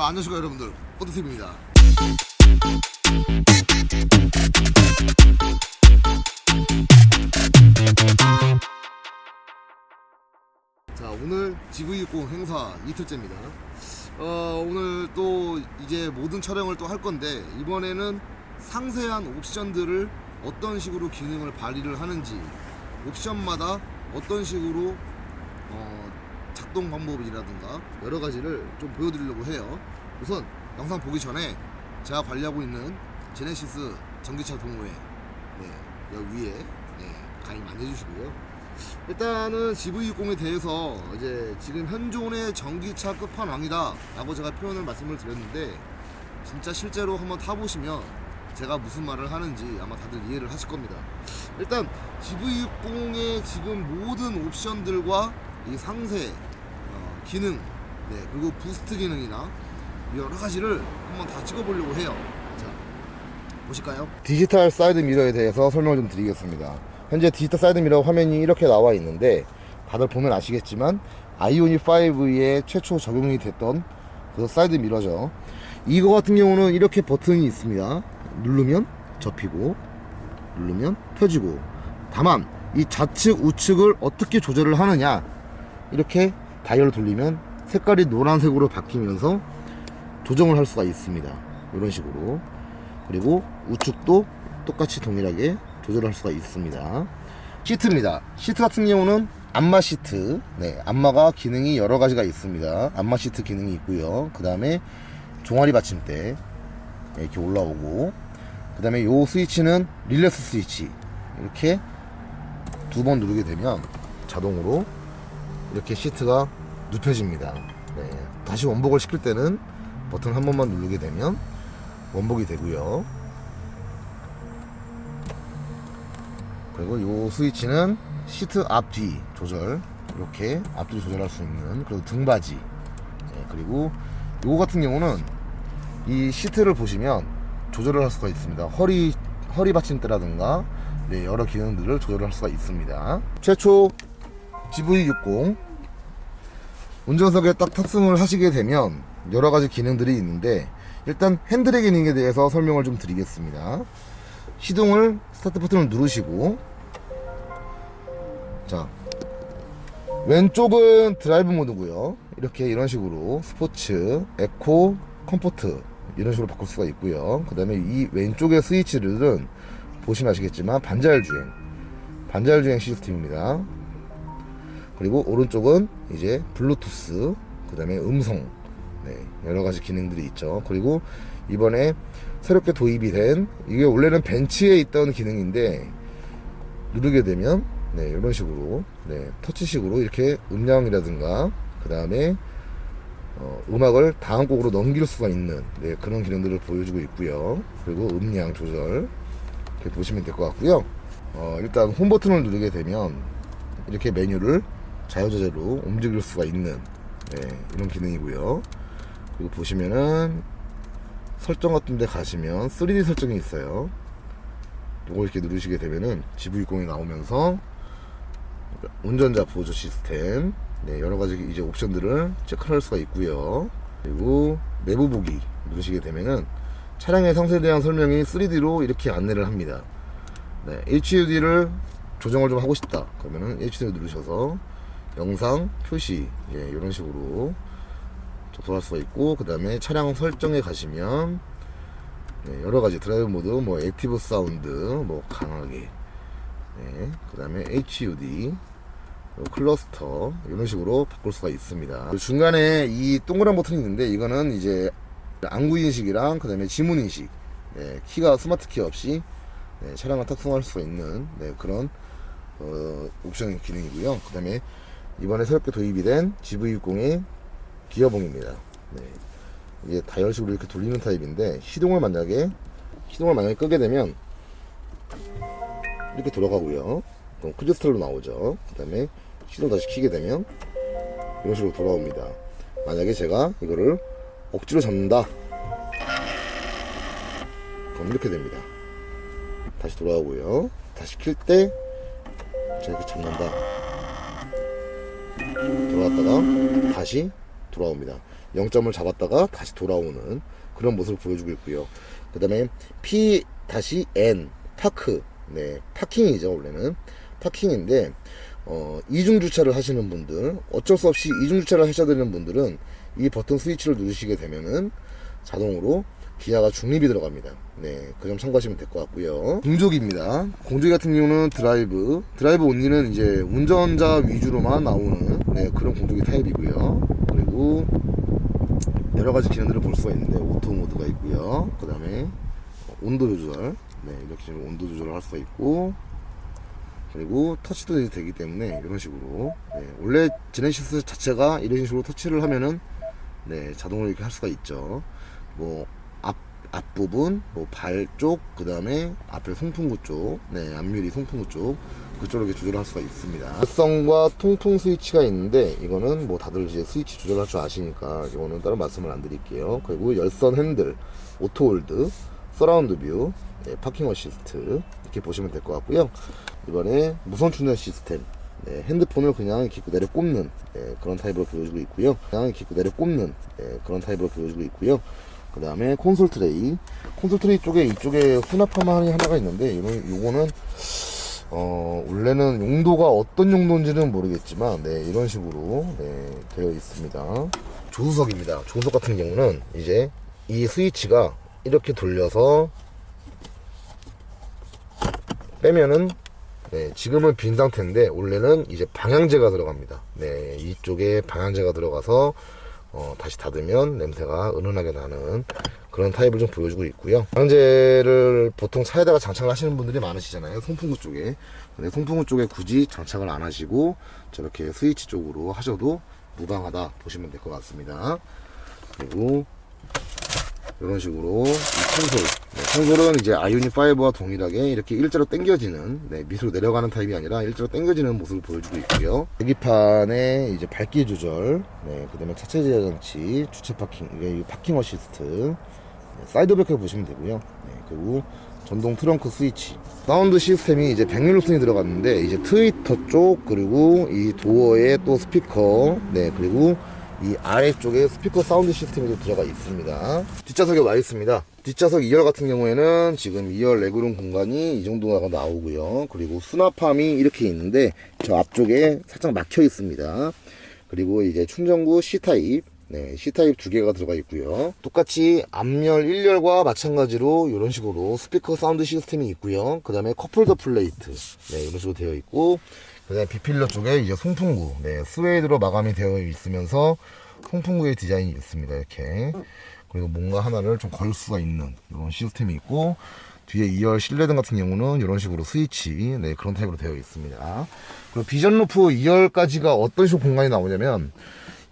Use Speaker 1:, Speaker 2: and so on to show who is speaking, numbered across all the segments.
Speaker 1: 자 안녕하십니까 여러분들. 포드TV입니다. 자 오늘 GV60 행사 이틀째입니다. 어, 오늘 또 이제 모든 촬영을 또 할 건데 이번에는 상세한 옵션들을 어떤 식으로 기능을 발휘를 하는지 옵션마다 어떤 식으로 어, 작동 방법이라든가 여러 가지를 좀 보여드리려고 해요. 우선 영상 보기 전에 제가 관리하고 있는 제네시스 전기차 동호회 네, 여기 위에 네, 가입 많이 해주시고요. 일단은 GV60에 대해서 이제 지금 현존의 전기차 끝판왕이다 라고 제가 표현을 말씀을 드렸는데 진짜 실제로 한번 타보시면 제가 무슨 말을 하는지 아마 다들 이해를 하실 겁니다. 일단 GV60의 지금 모든 옵션들과 이 상세 어, 기능 네, 그리고 부스트 기능이나 여러 가지를 한번 다 찍어보려고 해요. 자, 보실까요? 디지털 사이드 미러에 대해서 설명을 좀 드리겠습니다. 현재 디지털 사이드 미러 화면이 이렇게 나와 있는데 다들 보면 아시겠지만 아이오닉 5에 최초 적용이 됐던 그 사이드 미러죠. 이거 같은 경우는 이렇게 버튼이 있습니다. 누르면 접히고 누르면 펴지고 다만 이 좌측 우측을 어떻게 조절을 하느냐 이렇게 다이얼을 돌리면 색깔이 노란색으로 바뀌면서 조정을 할 수가 있습니다. 이런 식으로. 그리고 우측도 똑같이 동일하게 조절할 수가 있습니다. 시트입니다. 시트 같은 경우는 안마 시트. 네 안마가 기능이 여러 가지가 있습니다. 안마 시트 기능이 있고요. 그 다음에 종아리 받침대 이렇게 올라오고 그 다음에 요 스위치는 릴레스 스위치. 이렇게 두 번 누르게 되면 자동으로 이렇게 시트가 눕혀집니다 네, 다시 원복을 시킬 때는 버튼 한 번만 누르게 되면 원복이 되고요 그리고 요 스위치는 시트 앞뒤 조절 이렇게 앞뒤 조절할 수 있는 그리고 등받이 네, 그리고 요거 같은 경우는 이 시트를 보시면 조절을 할 수가 있습니다. 허리 허리 받침대라든가 네, 여러 기능들을 조절할 수가 있습니다. 최초 GV60 운전석에 딱 탑승을 하시게 되면 여러 가지 기능들이 있는데 일단 핸들의 기능에 대해서 설명을 좀 드리겠습니다. 시동을 스타트 버튼을 누르시고 자 왼쪽은 드라이브 모드고요. 이렇게 이런 식으로 스포츠, 에코, 컴포트 이런 식으로 바꿀 수가 있고요. 그 다음에 이 왼쪽의 스위치들은 보시면 아시겠지만 반자율 주행, 반자율 주행 시스템입니다. 그리고 오른쪽은 이제 블루투스, 그 다음에 음성, 네, 여러 가지 기능들이 있죠. 그리고 이번에 새롭게 도입이 된 이게 원래는 벤치에 있던 기능인데 누르게 되면 네, 이런 식으로 네, 터치식으로 이렇게 음량이라든가 그 다음에 어, 음악을 다음 곡으로 넘길 수가 있는 네, 그런 기능들을 보여주고 있고요. 그리고 음량 조절 이렇게 보시면 될 것 같고요. 어, 일단 홈 버튼을 누르게 되면 이렇게 메뉴를 자유자재로 움직일 수가 있는 네, 이런 기능이고요. 그리고 보시면은 설정 같은 데 가시면 3D 설정이 있어요. 이걸 이렇게 누르시게 되면은 GV60이 나오면서 운전자 보조 시스템 네, 여러 가지 이제 옵션들을 체크할 수가 있고요. 그리고 내부 보기 누르시게 되면은 차량의 상세에 대한 설명이 3D로 이렇게 안내를 합니다. 네, HUD를 조정을 좀 하고 싶다. 그러면은 HUD 누르셔서 영상 표시 예, 이런 식으로 접속할 수가 있고 그 다음에 차량 설정에 가시면 네, 여러 가지 드라이브 모드, 뭐 액티브 사운드, 뭐 강하게, 네, 그 다음에 HUD, 클러스터 이런 식으로 바꿀 수가 있습니다. 중간에 이 동그란 버튼이 있는데 이거는 이제 안구 인식이랑 그 다음에 지문 인식, 네, 키가 스마트 키 없이 네, 차량을 탑승할 수가 있는 네, 그런 어, 옵션 기능이고요. 그 다음에 이번에 새롭게 도입이 된 GV60의 기어봉입니다. 네. 이게 다이얼식으로 이렇게 돌리는 타입인데 시동을 만약에 시동을 만약에 끄게 되면 이렇게 돌아가고요. 그럼 크리스탈로 나오죠. 그 다음에 시동 다시 키게 되면 이런 식으로 돌아옵니다. 만약에 제가 이거를 억지로 잡는다. 그럼 이렇게 됩니다. 다시 돌아오고요. 다시 킬 때 제가 이렇게 잡는다. 돌아왔다가 다시 돌아옵니다. 0점을 잡았다가 다시 돌아오는 그런 모습을 보여주고 있고요. 그 다음에 P-N 파크 네 파킹이죠 원래는 파킹인데 어, 이중 주차를 하시는 분들 어쩔 수 없이 이중 주차를 하셔야 되는 분들은 이 버튼 스위치를 누르시게 되면은 자동으로 기아가 중립이 들어갑니다. 네, 그 점 참고하시면 될 것 같고요. 공조기입니다. 공조기 같은 경우는 드라이브, 드라이브 온리는 이제 운전자 위주로만 나오는 네, 그런 공조기 타입이고요. 그리고 여러 가지 기능들을 볼 수가 있는데 오토 모드가 있고요. 그 다음에 온도 조절, 네, 이렇게 지금 온도 조절을 할 수가 있고 그리고 터치도 되기 때문에 이런 식으로 네, 원래 제네시스 자체가 이런 식으로 터치를 하면은 네, 자동으로 이렇게 할 수가 있죠. 뭐 앞, 앞부분, 뭐 발 쪽, 그 다음에 앞에 송풍구 쪽, 네, 앞유리 송풍구 쪽, 그쪽으로 조절할 수가 있습니다. 열성과 통풍 스위치가 있는데, 이거는 뭐 다들 이제 스위치 조절할 줄 아시니까, 이거는 따로 말씀을 안 드릴게요. 그리고 열선 핸들, 오토홀드, 서라운드 뷰, 네, 파킹 어시스트, 이렇게 보시면 될 것 같고요. 이번에 무선 충전 시스템, 네, 핸드폰을 그냥 이렇게 내려 꼽는 네, 그런 타입으로 보여주고 있고요. 그냥 이렇게 내려 꼽는 네, 그런 타입으로 보여주고 있고요. 그 다음에 콘솔 트레이. 콘솔 트레이 쪽에 이쪽에 수납함이 하나가 있는데 이거 요거는 어 원래는 용도가 어떤 용도인지는 모르겠지만 네 이런 식으로 네, 되어 있습니다. 조수석입니다. 조수석 같은 경우는 이제 이 스위치가 이렇게 돌려서 빼면은 네, 지금은 빈 상태인데 원래는 이제 방향제가 들어갑니다. 네, 이쪽에 방향제가 들어가서 어, 다시 닫으면 냄새가 은은하게 나는 그런 타입을 좀 보여주고 있고요. 방향제를 보통 차에다가 장착을 하시는 분들이 많으시잖아요. 송풍구 쪽에. 근데 송풍구 쪽에 굳이 장착을 안 하시고 저렇게 스위치 쪽으로 하셔도 무방하다 보시면 될 것 같습니다. 그리고 이런 식으로 이 콘솔 네, 콘솔은 이제 아이오닉 5와 동일하게 이렇게 일자로 당겨지는 네, 밑으로 내려가는 타입이 아니라 일자로 당겨지는 모습을 보여주고 있고요. 계기판에 이제 밝기 조절 네, 그 다음에 차체 제어 장치 주차 파킹 이게 파킹 어시스트 네, 사이드 브레이크 보시면 되고요. 네, 그리고 전동 트렁크 스위치. 사운드 시스템이 이제 100릴루슨이 들어갔는데 이제 트위터 쪽 그리고 이 도어에 또 스피커 네 그리고 이 아래쪽에 스피커 사운드 시스템이 또 들어가 있습니다. 뒷좌석에 와 있습니다. 뒷좌석 2열 같은 경우에는 지금 2열 레그룸 공간이 이 정도가 나오고요. 그리고 수납함이 이렇게 있는데 저 앞쪽에 살짝 막혀 있습니다. 그리고 이제 충전구 C타입 네, C타입 두 개가 들어가 있고요. 똑같이 앞열 1열과 마찬가지로 이런 식으로 스피커 사운드 시스템이 있고요. 그 다음에 컵홀더 플레이트 네, 이런 식으로 되어 있고 그 다음에 비필러 쪽에 이제 송풍구 네, 스웨이드로 마감이 되어 있으면서 송풍구의 디자인이 있습니다. 이렇게 그리고 뭔가 하나를 좀 걸 수가 있는 이런 시스템이 있고 뒤에 2열 실내등 같은 경우는 이런 식으로 스위치 네, 그런 타입으로 되어 있습니다. 그리고 비전 루프 2열까지가 어떤 식으로 공간이 나오냐면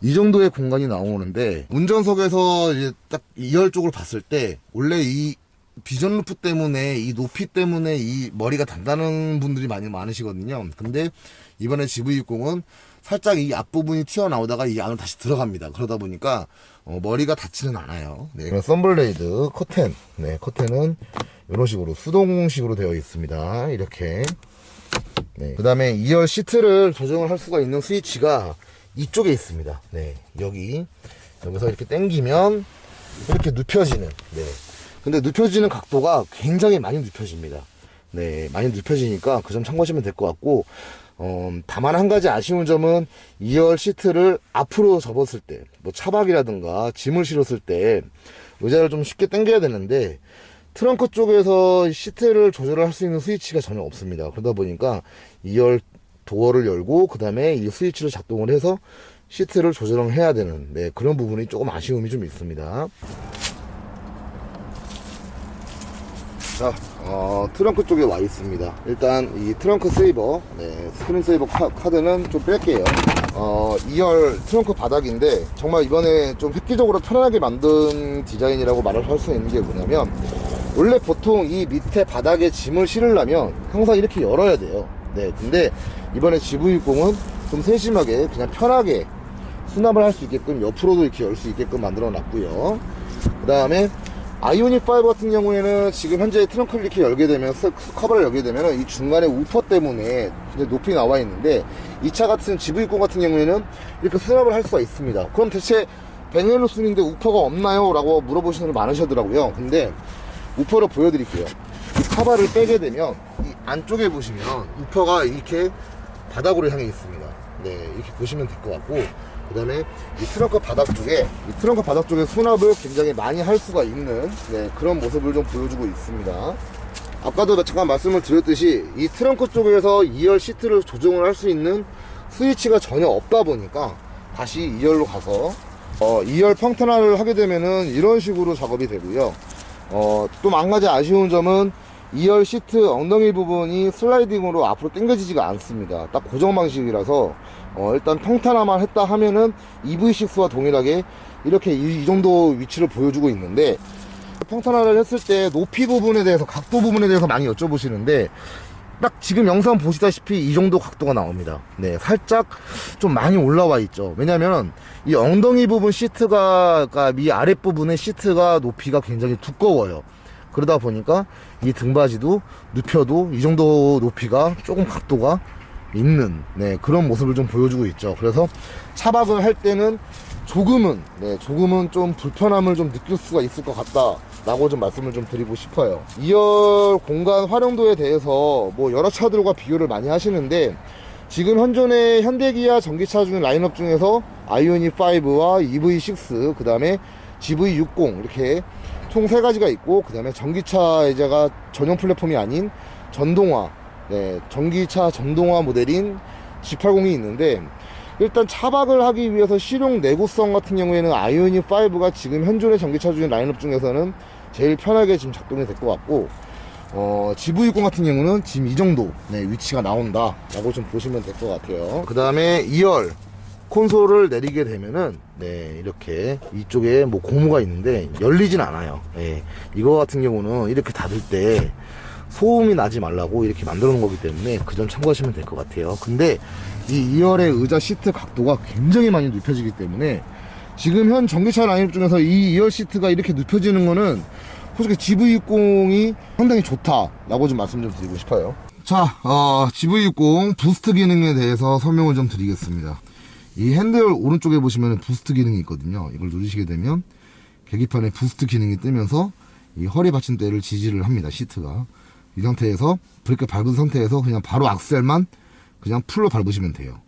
Speaker 1: 이 정도의 공간이 나오는데 운전석에서 이제 딱 2열 쪽을 봤을 때 원래 이 비전 루프 때문에 이 높이 때문에 이 머리가 단단한 분들이 많이 많으시거든요. 근데 이번에 GV60은 살짝 이 앞부분이 튀어나오다가 이 안으로 다시 들어갑니다. 그러다 보니까 어, 머리가 닿지는 않아요. 네, 이런 썬블레이드 커튼. 네, 커튼은 이런 식으로 수동식으로 되어 있습니다. 이렇게. 네. 그 다음에 2열 시트를 조정을 할 수가 있는 스위치가 이쪽에 있습니다. 네, 여기. 여기서 이렇게 당기면 이렇게 눕혀지는. 네. 근데 눕혀지는 각도가 굉장히 많이 눕혀집니다. 네, 많이 눕혀지니까 그 점 참고하시면 될 것 같고, 어, 다만 한 가지 아쉬운 점은 2열 시트를 앞으로 접었을 때, 뭐 차박이라든가 짐을 실었을 때 의자를 좀 쉽게 당겨야 되는데, 트렁크 쪽에서 시트를 조절을 할수 있는 스위치가 전혀 없습니다. 그러다 보니까 2열 도어를 열고, 그 다음에 이 스위치를 작동을 해서 시트를 조절을 해야 되는, 네, 그런 부분이 조금 아쉬움이 좀 있습니다. 자, 어, 트렁크 쪽에 와 있습니다. 일단 이 트렁크 세이버, 네, 스크린 세이버 카, 카드는 좀 뺄게요. 어, 2열 트렁크 바닥인데 정말 이번에 좀 획기적으로 편안하게 만든 디자인이라고 말을 할 수 있는 게 뭐냐면 원래 보통 이 밑에 바닥에 짐을 실으려면 항상 이렇게 열어야 돼요. 네, 근데 이번에 GV60은 좀 세심하게 그냥 편하게 수납을 할 수 있게끔 옆으로도 이렇게 열 수 있게끔 만들어 놨고요. 그 다음에 아이오닉 5 같은 경우에는 지금 현재 트렁크를 이렇게 열게 되면 스- 커버를 열게 되면 이 중간에 우퍼 때문에 높이 나와 있는데 이 차 같은 GV60 같은 경우에는 이렇게 수납을 할 수가 있습니다. 그럼 대체 뱅앤루슨인데 우퍼가 없나요? 라고 물어보시는 분 많으시더라고요 근데 우퍼를 보여드릴게요 이 카바를 빼게 되면 이 안쪽에 보시면 우퍼가 이렇게 바닥으로 향해 있습니다 네 이렇게 보시면 될 것 같고 그 다음에 이 트렁크 바닥 쪽에 이 트렁크 바닥 쪽에 수납을 굉장히 많이 할 수가 있는 네, 그런 모습을 좀 보여주고 있습니다. 아까도 잠깐 말씀을 드렸듯이 이 트렁크 쪽에서 2열 시트를 조정을 할 수 있는 스위치가 전혀 없다 보니까 다시 2열로 가서 어, 2열 평탄화를 하게 되면은 이런 식으로 작업이 되고요. 어, 또한 가지 아쉬운 점은 2열 시트 엉덩이 부분이 슬라이딩으로 앞으로 당겨지지가 않습니다. 딱 고정 방식이라서 어, 일단 평탄화만 했다 하면은 EV6와 동일하게 이렇게 이, 이 정도 위치를 보여주고 있는데 평탄화를 했을 때 높이 부분에 대해서 각도 부분에 대해서 많이 여쭤보시는데 딱 지금 영상 보시다시피 이 정도 각도가 나옵니다. 네 살짝 좀 많이 올라와 있죠. 왜냐면 이 엉덩이 부분 시트가 그러니까 이 아랫부분의 시트가 높이가 굉장히 두꺼워요. 그러다 보니까 이 등받이도 눕혀도 이 정도 높이가 조금 각도가 있는 네, 그런 모습을 좀 보여주고 있죠. 그래서 차박을 할 때는 조금은 네, 조금은 좀 불편함을 좀 느낄 수가 있을 것 같다 라고 좀 말씀을 좀 드리고 싶어요. 2열 공간 활용도에 대해서 뭐 여러 차들과 비교를 많이 하시는데 지금 현존의 현대기아 전기차 중 라인업 중에서 아이오닉 5와 EV6 그 다음에 GV60 이렇게 총세 가지가 있고 그 다음에 전기차 이제가 전용 플랫폼이 아닌 전동화 네, 전기차 전동화 모델인 G80이 있는데 일단 차박을 하기 위해서 실용 내구성 같은 경우에는 아이오닉 5가 지금 현존의 전기차 중에 라인업 중에서는 제일 편하게 지금 작동이 될 것 같고 어, GV60 같은 경우는 지금 이 정도 네, 위치가 나온다 라고 좀 보시면 될 것 같아요. 그 다음에 2열 콘솔을 내리게 되면은 네 이렇게 이쪽에 뭐 고무가 있는데 열리진 않아요. 예, 이거 같은 경우는 이렇게 닫을 때 소음이 나지 말라고 이렇게 만들어 놓은 거기 때문에 그 점 참고하시면 될 것 같아요. 근데 이 2열의 의자 시트 각도가 굉장히 많이 눕혀지기 때문에 지금 현 전기차 라인업 중에서 이 2열 시트가 이렇게 눕혀지는 거는 솔직히 GV60이 상당히 좋다라고 좀 말씀 좀 드리고 싶어요. 자 어, GV60 부스트 기능에 대해서 설명을 좀 드리겠습니다. 이 핸들 오른쪽에 보시면 부스트 기능이 있거든요. 이걸 누르시게 되면 계기판에 부스트 기능이 뜨면서 이 허리 받침대를 지지를 합니다 시트가 이 상태에서 브레이크 밟은 상태에서 그냥 바로 악셀만 그냥 풀로 밟으시면 돼요.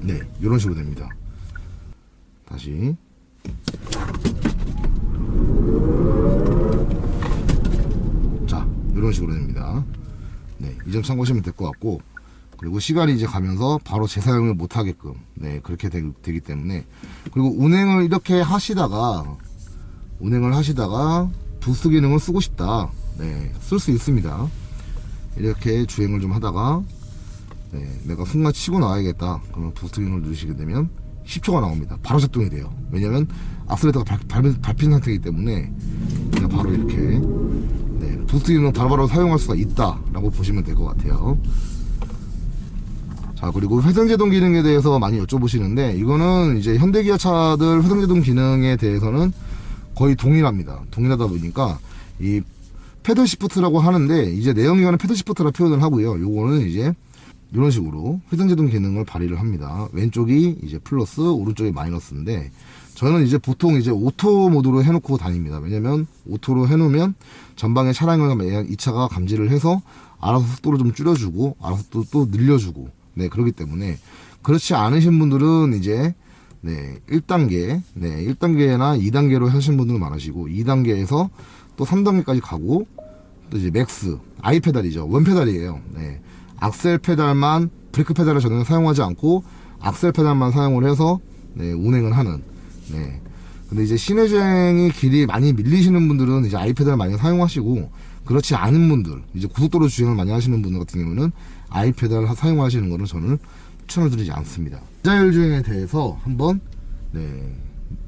Speaker 1: 네 이런 식으로 됩니다. 다시. 자 이런 식으로 됩니다. 네이 점 참고하시면 될 것 같고 그리고 시간이 이제 가면서 바로 재사용을 못 하게끔 네 그렇게 되, 기 때문에. 그리고 운행을 이렇게 하시다가 운행을 하시다가 부스 기능을 쓰고 싶다. 네쓸 수 있습니다. 이렇게 주행을 좀 하다가 네, 내가 순간 치고 나와야겠다. 그러면 부스트 기능을 누르시게 되면 10초가 나옵니다. 바로 작동이 돼요. 왜냐면 악셀레터가 밟, 밟, 밟힌 상태이기 때문에 그냥 바로 이렇게 네, 부스트 기능을 바로바로 사용할 수가 있다 라고 보시면 될 것 같아요 자 그리고 회전제동 기능에 대해서 많이 여쭤보시는데 이거는 이제 현대기아 차들 회전제동 기능에 대해서는 거의 동일합니다. 동일하다 보니까 이 패들 시프트라고 하는데 이제 내연기관은 패들 시프트라 표현을 하고요. 요거는 이제 이런 식으로 회전제동 기능을 발휘를 합니다. 왼쪽이 이제 플러스 오른쪽이 마이너스인데 저는 이제 보통 이제 오토 모드로 해놓고 다닙니다. 왜냐면 오토로 해놓으면 전방의 차량을 이 차가 감지를 해서 알아서 속도를 좀 줄여주고 알아서 또, 또 늘려주고 네 그렇기 때문에 그렇지 않으신 분들은 이제 네 1단계 네 1단계나 2단계로 하신 분들 많으시고 2단계에서 또 3단계까지 가고 또 이제 맥스 아이 페달이죠. 원 페달이에요. 네 악셀 페달만 브레이크 페달을 전혀 사용하지 않고 악셀 페달만 사용을 해서 네 운행을 하는. 네 근데 이제 시내 주행이 길이 많이 밀리시는 분들은 이제 아이 페달 많이 사용하시고 그렇지 않은 분들 이제 고속도로 주행을 많이 하시는 분들 같은 경우는 아이패드를 사용하시는 것을 저는 추천을 드리지 않습니다. 자율 주행에 대해서 한번 네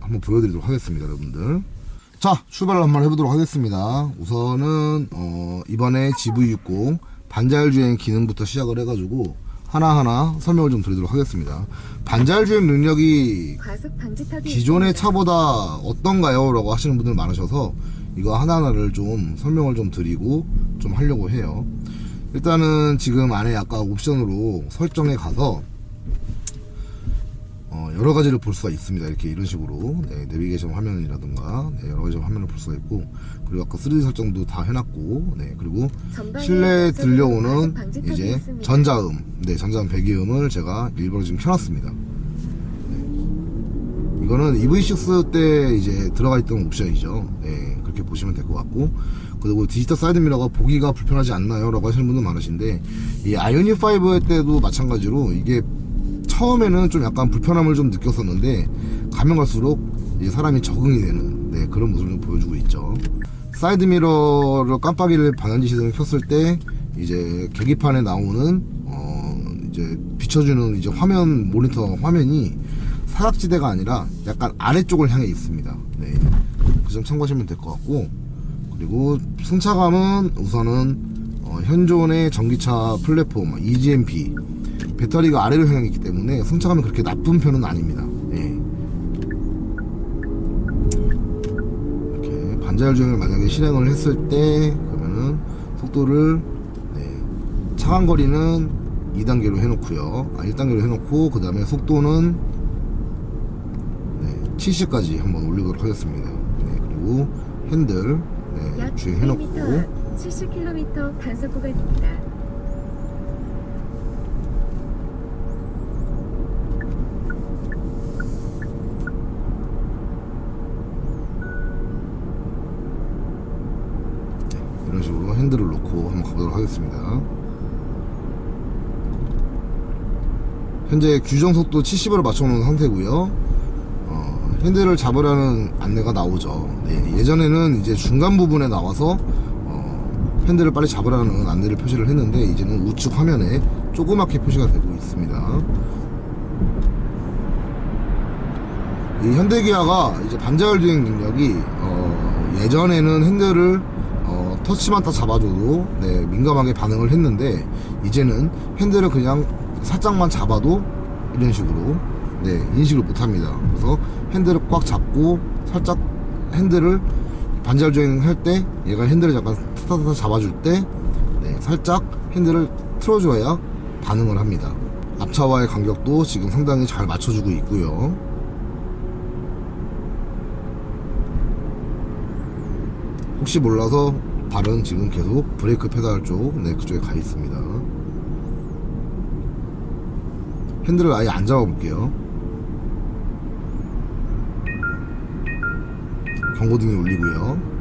Speaker 1: 한번 보여드리도록 하겠습니다, 여러분들. 자 출발을 한번 해보도록 하겠습니다. 우선은 어, 이번에 GV60 반자율 주행 기능부터 시작을 해가지고 하나하나 설명을 좀 드리도록 하겠습니다. 반자율 주행 능력이 기존의. 차보다 어떤가요? 라고 하시는 분들 많으셔서 이거 하나하나를 좀 설명을 좀 드리고 좀 하려고 해요. 일단은 지금 안에 아까 옵션으로 설정에 가서 어, 여러 가지를 볼 수가 있습니다. 이렇게 이런 식으로 네, 내비게이션 화면이라든가 네, 여러 가지 화면을 볼 수가 있고 그리고 아까 3D 설정도 다 해놨고 네, 그리고 실내에 들려오는 이제 전자음, 네, 전자음 배기음을 제가 일부러 지금 켜놨습니다. 네. 이거는 EV6 때 이제 들어가 있던 옵션이죠. 네, 그렇게 보시면 될 것 같고 그리고 디지털 사이드 미러가 보기가 불편하지 않나요? 라고 하시는 분들 많으신데 이 아이오닉 5 때도 마찬가지로 이게 처음에는 좀 약간 불편함을 좀 느꼈었는데 가면 갈수록 사람이 적응이 되는 네, 그런 모습을 좀 보여주고 있죠. 사이드 미러를 깜빡이를 방향지 시등을 켰을 때 이제 계기판에 나오는 어 이제 비춰주는 이제 화면 모니터 화면이 사각지대가 아니라 약간 아래쪽을 향해 있습니다. 네, 그 점 참고하시면 될 것 같고 그리고 승차감은 우선은 어, 현존의 전기차 플랫폼 EGMP 배터리가 아래로 향해 있기 때문에 승차감이 그렇게 나쁜 편은 아닙니다. 예. 이렇게 반자율 주행을 만약에 실행을 했을 때 그러면은 속도를 네, 차간 거리는 2단계로 해놓고요. 아 1단계로 해놓고 그 다음에 속도는 네, 70까지 한번 올리도록 하겠습니다. 네, 그리고 핸들
Speaker 2: 100m, 70km 단속 구간입니다.
Speaker 1: 이런 식으로 핸들을 놓고 한번 가보도록 하겠습니다. 현재 규정 속도 70으로 맞춰놓은 상태고요. 어, 핸들을 잡으라는 안내가 나오죠. 네, 예전에는 이제 중간 부분에 나와서 어, 핸들을 빨리 잡으라는 안내를 표시를 했는데 이제는 우측 화면에 조그맣게 표시가 되고 있습니다. 이 현대기아가 이제 반자율 주행 능력이 어, 예전에는 핸들을 어, 터치만 딱 잡아줘도 네, 민감하게 반응을 했는데 이제는 핸들을 그냥 살짝만 잡아도 이런 식으로 네, 인식을 못합니다. 그래서 핸들을 꽉 잡고 살짝 핸들을 반자율 주행할 때 얘가 핸들을 잠깐 타타타 잡아줄 때 네, 살짝 핸들을 틀어줘야 반응을 합니다. 앞차와의 간격도 지금 상당히 잘 맞춰주고 있고요. 혹시 몰라서 발은 지금 계속 브레이크 페달 쪽, 네, 그쪽에 가 있습니다. 핸들을 아예 안 잡아볼게요. 경고등이 울리고요.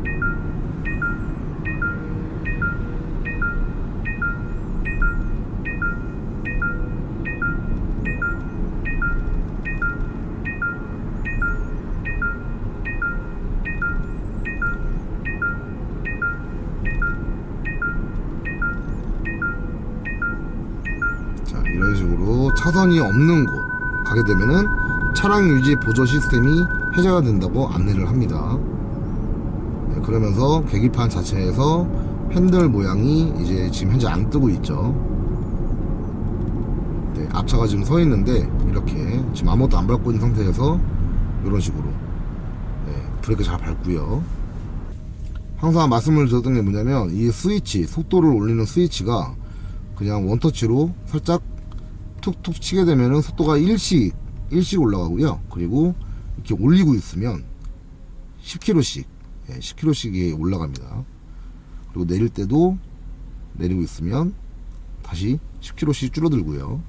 Speaker 1: 자, 이런 식으로 차선이 없는 곳 가게 되면은 차량 유지 보조 시스템이 해제가 된다고 안내를 합니다. 네, 그러면서 계기판 자체에서 핸들 모양이 이제 지금 현재 안 뜨고 있죠. 네, 앞차가 지금 서 있는데 이렇게 지금 아무것도 안 밟고 있는 상태에서 이런 식으로 네, 브레이크 잘 밟고요. 항상 말씀을 드렸던 게 뭐냐면 이 스위치 속도를 올리는 스위치가 그냥 원터치로 살짝 툭툭 치게 되면은 속도가 일씩 일씩 올라가고요. 그리고 이렇게 올리고 있으면 10km씩 예, 10km씩이 올라갑니다. 그리고 내릴 때도 내리고 있으면 다시 10km씩 줄어들고요.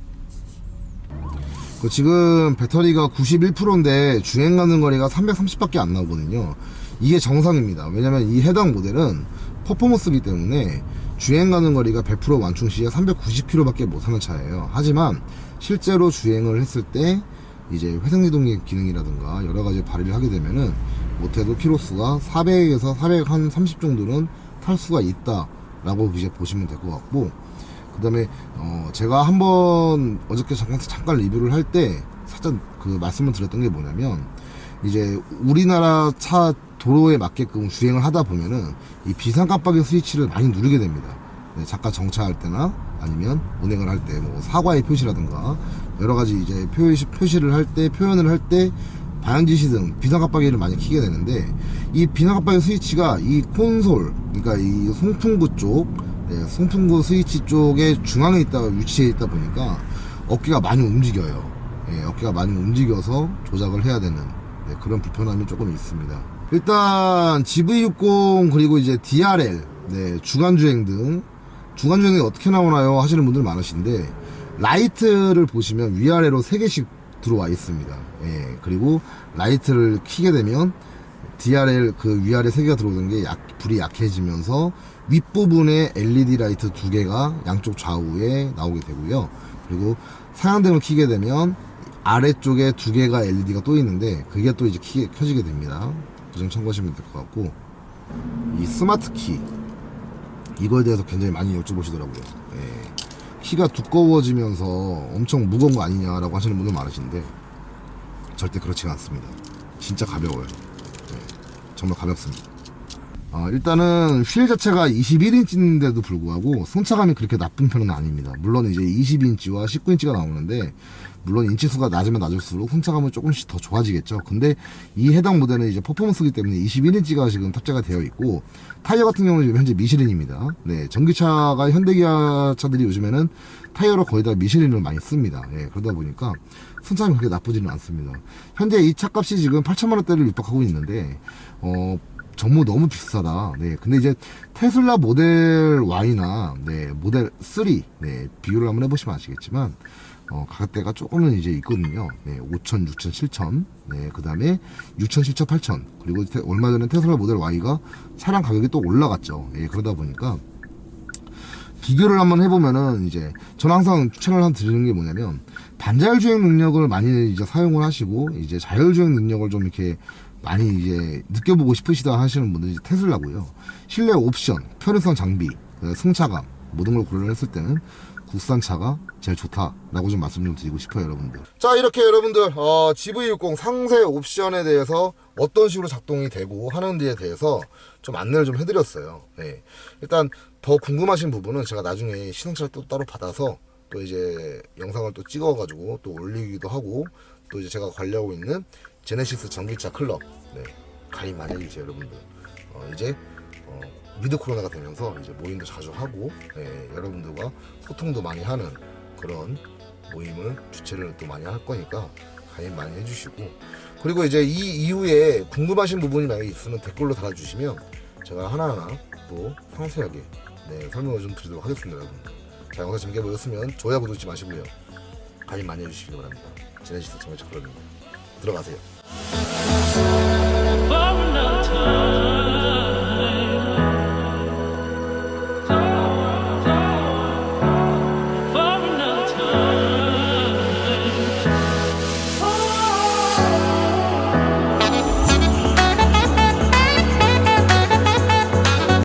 Speaker 1: 그 지금 배터리가 91%인데 주행 가는 거리가 330밖에 안 나오거든요. 이게 정상입니다. 왜냐면 이 해당 모델은 퍼포먼스이기 때문에 주행 가는 거리가 100% 완충 시에 390km밖에 못 하는 차예요. 하지만 실제로 주행을 했을 때 이제 회생이동 기능이라든가 여러 가지 발휘를 하게 되면은 못해도 키로수가 400에서 430 정도는 탈 수가 있다 라고 이제 보시면 될 것 같고 그 다음에 어 제가 한번 어저께 잠깐 잠깐 리뷰를 할 때 살짝 그 말씀을 드렸던 게 뭐냐면 이제 우리나라 차 도로에 맞게끔 주행을 하다 보면은 이 비상 깜빡이 스위치를 많이 누르게 됩니다. 네, 잠깐 정차할 때나 아니면 운행을 할 때 뭐 사과의 표시라든가 여러 가지 이제 표시, 표시를 할 때 표현을 할 때 방향지시 등 비상 깜빡이를 많이 켜게 되는데 이 비상 깜빡이 스위치가 이 콘솔 그러니까 이 송풍구 쪽 네, 송풍구 스위치 쪽에 중앙에 있다 위치해 있다 보니까 어깨가 많이 움직여요. 예, 어깨가 많이 움직여서 조작을 해야 되는 네, 그런 불편함이 조금 있습니다. 일단 GV60 그리고 이제 DRL 네, 주간주행 등 주간주행이 어떻게 나오나요 하시는 분들 많으신데 라이트를 보시면 위아래로 3개씩 들어와 있습니다. 예, 그리고 라이트를 켜게 되면 DRL 그 위아래 3개가 들어오는 게 약, 불이 약해지면서 윗부분에 LED 라이트 2개가 양쪽 좌우에 나오게 되고요. 그리고 사양등을 켜게 되면 아래쪽에 2개가 LED가 또 있는데 그게 또 이제 키, 켜지게 됩니다. 그점 참고하시면 될 것 같고 이 스마트 키 이거에 대해서 굉장히 많이 여쭤보시더라고요. 예. 키가 두꺼워지면서 엄청 무거운 거 아니냐라고 하시는 분들 많으신데 절대 그렇지가 않습니다. 진짜 가벼워요. 예. 정말 가볍습니다. 어, 일단은 휠 자체가 21인치인데도 불구하고 승차감이 그렇게 나쁜 편은 아닙니다. 물론 이제 20인치와 19인치가 나오는데 물론 인치수가 낮으면 낮을수록 승차감은 조금씩 더 좋아지겠죠. 근데 이 해당 모델은 이제 퍼포먼스기 때문에 21인치가 지금 탑재가 되어 있고 타이어 같은 경우는 지금 현재 미쉐린입니다. 네, 전기차가 현대기아 차들이 요즘에는 타이어로 거의 다 미쉐린을 많이 씁니다. 예, 그러다 보니까 승차감이 그렇게 나쁘지는 않습니다. 현재 이 차값이 지금 8천만 원대를 육박하고 있는데 어 전부 너무 비싸다. 네. 근데 이제 테슬라 모델 Y나 네, 모델 3 네, 비교를 한번 해보시면 아시겠지만 어, 가격대가 조금은 이제 있거든요. 네, 5천, 6천, 7천. 네, 그 다음에 6천, 7천, 8천. 그리고 테- 얼마 전에 테슬라 모델 Y가 차량 가격이 또 올라갔죠. 예, 그러다 보니까 비교를 한번 해보면은 이제 저는 항상 추천을 한 드리는 게 뭐냐면 반자율 주행 능력을 많이 이제 사용을 하시고 이제 자율 주행 능력을 좀 이렇게 많이 이제 느껴보고 싶으시다 하시는 분들이 테슬라고요. 실내 옵션, 편의성 장비, 그 승차감 모든 걸 고려를 했을 때는 국산 차가 제일 좋다라고 좀 말씀 좀 드리고 싶어요, 여러분들. 자, 이렇게 여러분들 어, GV60 상세 옵션에 대해서 어떤 식으로 작동이 되고 하는지에 대해서 좀 안내를 좀 해드렸어요. 네. 일단 더 궁금하신 부분은 제가 나중에 시승차를 또 따로 받아서 또 이제 영상을 또 찍어가지고 또 올리기도 하고 또 이제 제가 관리하고 있는 제네시스 전기차 클럽. 네, 가입 많이 해주세요 여러분들 어, 이제 어, 위드 코로나가 되면서 이제 모임도 자주 하고 네, 여러분들과 소통도 많이 하는 그런 모임을 주최를 또 많이 할 거니까 가입 많이 해주시고. 그리고 이제 이 이후에 궁금하신 부분이 만약에 있으면 댓글로 달아주시면 제가 하나하나 또 상세하게 네, 설명을 좀 드리도록 하겠습니다 여러분 자 영상 재밌게 보셨으면 좋아요 구독 잊지 마시고요. 가입 많이 해주시기 바랍니다. 제네시스 정말 클럽입니다. 들어가세요 Thank you.